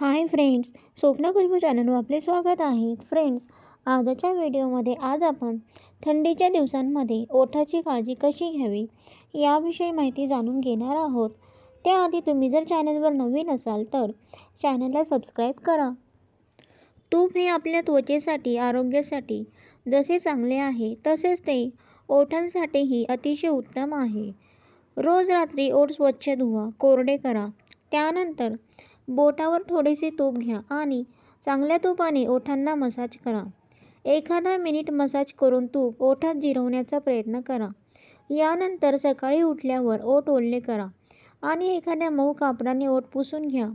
Hi friends स्वप्न खुशबू चॅनलवर आपले स्वागत आहे. फ्रेंड्स आजच्या व्हिडिओमध्ये आज आपण थंडीच्या दिवसांमध्ये ओठाची काळजी कशी घ्यावी याविषयी माहिती जाणून घेणार आहोत. त्याआधी तुम्ही जर चॅनलवर नवीन असाल तर चॅनलला सबस्क्राईब करा. तूप हे आपल्या त्वचेसाठी आरोग्यासाठी जसे चांगले आहे तसेच ते ओठांसाठीही अतिशय उत्तम आहे. रोज रात्री ओठ स्वच्छ धुवा कोरडे करा. त्यानंतर बोटावर थोडेसे तूप घ्या आणि चांगल्या तुपाने ओठांना मसाज करा. एखादा मिनिट मसाज करून तूप ओठात जिरवण्याचा प्रयत्न करा. यानंतर सकाळी उठल्यावर ओठ ओले करा आणि एखाद्या मऊ कापडाने ओठ पुसून घ्या.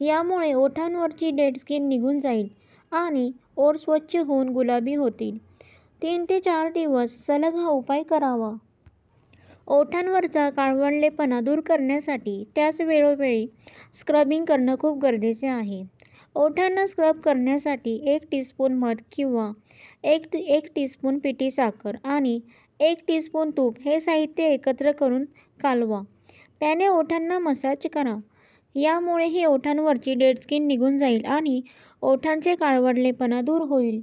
यामुळे ओठांवरची डेड स्किन निघून जाईल आणि ओठ स्वच्छ होऊन गुलाबी होतील. तीन ते चार दिवस सलग हा उपाय करावा. ओठांवरचा काळवंडलेपणा दूर करण्यासाठी त्याच वेळोवेळी स्क्रबिंग करणं खूप गरजेचे आहे. ओठांना स्क्रब करण्यासाठी एक टीस्पून मध किंवा एक एक टीस्पून पिठी साखर आणि एक टीस्पून तूप हे साहित्य एकत्र करून कालवा. त्याने ओठांना मसाज करा. यामुळेही ओठांवरची डेड स्किन निघून जाईल आणि ओठांचे काळवडलेपणा दूर होईल.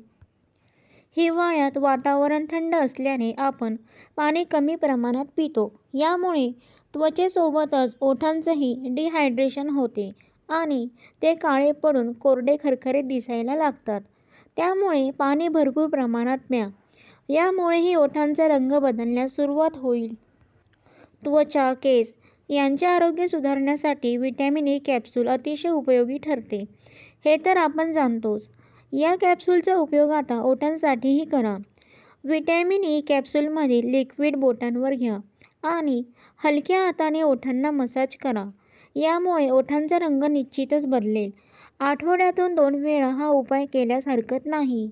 हिवाळ्यात वातावरण थंड असल्याने आपण पाणी कमी प्रमाणात पितो. यामुळे त्वचेसोबतच ओठांचंही डिहायड्रेशन होते आणि ते काळे पडून कोरडे खरखरीत दिसायला लागतात. त्यामुळे पाणी भरपूर प्रमाणात प्या. यामुळेही ओठांचा रंग बदलण्यास सुरुवात होईल. त्वचा केस यांचे आरोग्य सुधारण्यासाठी व्हिटॅमिन ई कॅप्सूल अतिशय उपयोगी ठरते. हे तर आपण जाणतोच. या कॅप्सूलचा उपयोग आता ओठांसाठीही करा. व्हिटॅमिन ई कॅप्सूलमधील लिक्विड बोटांवर घ्या आणि हलक्या हाताने ओठांना मसाज करा. यामुळे ओठांचा रंग निश्चितच बदलेल. आठवड्यातून दोन वेळा हा उपाय केल्यास हरकत नाही.